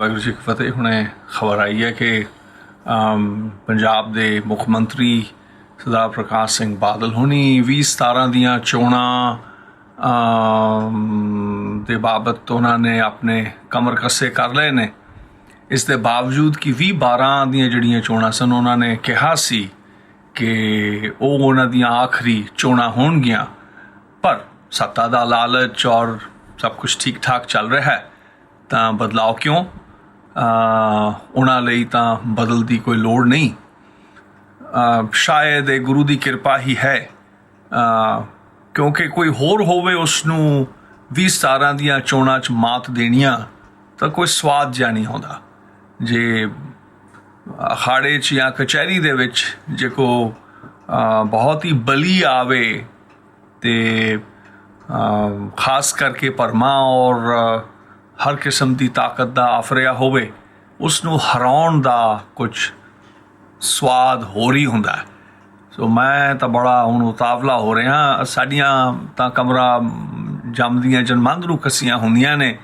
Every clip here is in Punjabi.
ਵਾਹਿਗੁਰੂ ਜੀ ਫਤਿਹ। ਹੁਣੇ ਖਬਰ ਆਈ ਹੈ ਕਿ ਪੰਜਾਬ ਦੇ ਮੁੱਖ ਮੰਤਰੀ ਸਰਦਾਰ ਪ੍ਰਕਾਸ਼ ਸਿੰਘ ਬਾਦਲ ਹੁਣੀ 2017 ਦੀਆਂ ਚੋਣਾਂ ਦੇ ਬਾਬਤ ਉਹਨਾਂ ਨੇ ਆਪਣੇ ਕਮਰ ਕੱਸੇ ਕਰ ਲਏ ਨੇ। ਇਸ ਦੇ ਬਾਵਜੂਦ ਕਿ 2012 ਦੀਆਂ ਜਿਹੜੀਆਂ ਚੋਣਾਂ ਸਨ, ਉਹਨਾਂ ਨੇ ਕਿਹਾ ਸੀ ਕਿ ਉਹ ਉਹਨਾਂ ਦੀਆਂ ਆਖਰੀ ਚੋਣਾਂ ਹੋਣਗੀਆਂ। ਪਰ ਸੱਤਾ ਦਾ ਲਾਲਚ ਔਰ ਸਭ ਕੁਝ ਠੀਕ ਠਾਕ ਚੱਲ ਰਿਹਾ ਹੈ, ਤਾਂ ਬਦਲਾਅ ਕਿਉਂ? ਉਹਨਾਂ ਲਈ ਤਾਂ ਬਦਲ ਦੀ ਕੋਈ ਲੋੜ ਨਹੀਂ। ਸ਼ਾਇਦ ਇਹ ਗੁਰੂ ਦੀ ਕਿਰਪਾ ਹੀ ਹੈ। ਕਿਉਂਕਿ ਕੋਈ ਹੋਰ ਹੋਵੇ ਉਸ ਨੂੰ 2017 ਦੀਆਂ ਚੋਣਾਂ 'ਚ ਮਾਤ ਦੇਣੀਆਂ, ਤਾਂ ਕੋਈ ਸਵਾਦ ਜਿਹਾ ਨਹੀਂ ਆਉਂਦਾ। ਜੇ ਅਖਾੜੇ 'ਚ ਜਾਂ ਕਚਹਿਰੀ ਦੇ ਵਿੱਚ ਜੇ ਕੋ ਬਹੁਤ ਹੀ ਬਲੀ ਆਵੇ ਤੇ ਖਾਸ ਕਰਕੇ ਪਰਮਾ ਔਰ ਹਰ ਕਿਸਮ ਦੀ ਤਾਕਤ ਦਾ ਆਫਰਿਆ ਹੋਵੇ ਉਸ ਨੂੰ ਹਰਾਉਣ ਦਾ ਕੁਝ ਸਵਾਦ ਹੋਰ ਹੀ ਹੁੰਦਾ ਸੋ ਮੈਂ ਤਾਂ ਬੜਾ ਹੁਣ ਉਤਾਵਲਾ ਹੋ ਰਿਹਾ ਸਾਡੀਆਂ ਤਾਂ ਕਮਰਾ ਜੰਮਦੀਆਂ ਜਨਮਾਂਦਰੂ ਕੱਸੀਆਂ ਹੁੰਦੀਆਂ ਨੇ।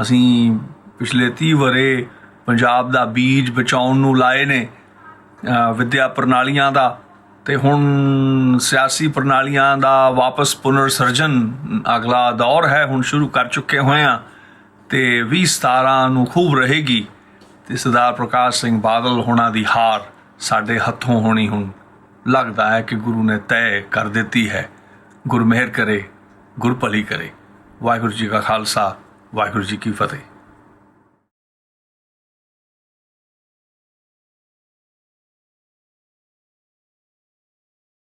ਅਸੀਂ ਪਿਛਲੇ 30 ਵਰੇ ਪੰਜਾਬ ਦਾ ਬੀਜ ਬਚਾਉਣ ਨੂੰ ਲਾਏ ਨੇ ਅ, ਵਿਦਿਆ ਪ੍ਰਣਾਲੀਆਂ ਦਾ ਤੇ ਹੁਣ ਸਿਆਸੀ ਪ੍ਰਣਾਲੀਆਂ ਦਾ ਵਾਪਸ ਪੁਨਰ ਸਿਰਜਣ ਅਗਲਾ ਦੌਰ ਹੈ। ਹੁਣ ਸ਼ੁਰੂ ਕਰ ਚੁੱਕੇ ਹੋਏ ਆ ਤੇ 2017 ਨੂੰ ਖੂਬ ਰਹੇਗੀ ਤੇ ਸਰਦਾਰ ਪ੍ਰਕਾਸ਼ ਸਿੰਘ ਬਾਦਲ ਹੋਣਾ ਦੀ ਹਾਰ ਸਾਡੇ ਹੱਥੋਂ ਹੋਣੀ ਹੁਣ ਲੱਗਦਾ ਹੈ ਕਿ ਗੁਰੂ ਨੇ ਤੈਅ ਕਰ ਦਿੱਤੀ ਹੈ। ਗੁਰ ਕਰੇ ਗੁਰਪਲੀ ਕਰੇ। ਵਾਹਿਗੁਰੂ ਜੀ ਕਾ ਖਾਲਸਾ, ਵਾਹਿਗੁਰੂ ਜੀ ਕੀ ਫਤਿਹ।